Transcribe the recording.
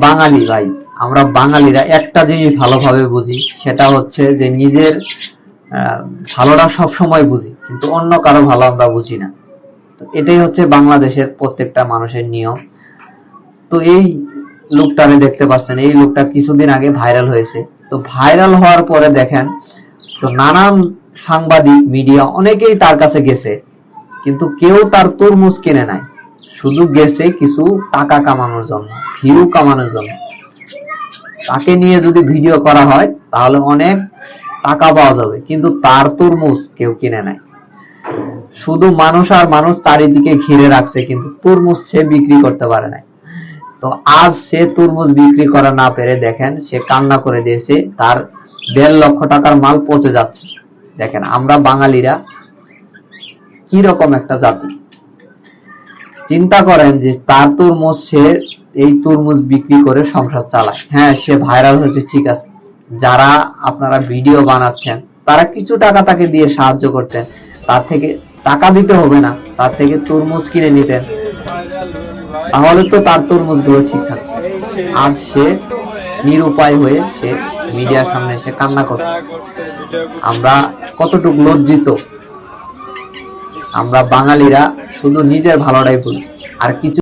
বাঙালি ভাই আমরা বাঙালিরা একটা জিনিস ভালোভাবে বুঝি সেটা হচ্ছে যে নিজের ভালোটা সব সময় বুঝি কিন্তু অন্য কারও ভালো আমরা বুঝি না। তো এটাই হচ্ছে বাংলাদেশের প্রত্যেকটা মানুষের নিয়ম। তো এই লোকটারে দেখতে পাচ্ছেন এই লোকটা কিছুদিন আগে ভাইরাল হয়েছে। তো ভাইরাল হওয়ার পরে দেখেন তো নানান সাংবাদিক, মিডিয়া, অনেকেই তার কাছে গেছে। কিন্তু কেউ তার তরমুজ কিনে নাই। শুধু গেছে কিছু টাকা কামানোর জন্য, ভিউ কামানোর জন্য। তাকে নিয়ে যদি ভিডিও করা হয়, তাহলে অনেক টাকা পাওয়া যাবে, কিন্তু তার তরমুজ কেউ কিনে নাই। শুধু মানুষ আর মানুষ চারিদিকে ঘিরে রাখছে, কিন্তু তরমুজ সে বিক্রি করতে পারে নাই। তো আজ সে তরমুজ বিক্রি করা না পেরে দেখেন, সে কান্না করে দিয়েছে, তার দেড় লক্ষ টাকার মাল পচে যাচ্ছে। দেখেন, আমরা বাঙালিরা কি রকম একটা জাতি? চিন্তা করেন যে তার তরমুজ সে এই তরমুজ বিক্রি করে সংসার চালায়। হ্যাঁ সে ভাইরাল হয়েছে, ঠিক আছে। যারা আপনারা ভিডিও বানাচ্ছেন, তারা কিছু টাকা তাকে দিয়ে সাহায্য করতেন। তার থেকে টাকা দিতে হবে না, তার থেকে তরমুজ কিনে নিতেন। তাহলে তো তার তরমুজগুলো ঠিক থাকতো আজ সে নিরুপায় হয়ে সে মিডিয়ার সামনে এসে কান্না করত আমরা কতটুকু লজ্জিত। আমরা বাঙালিরা শুধু নিজের ভালোটাই বলি, আর কিছু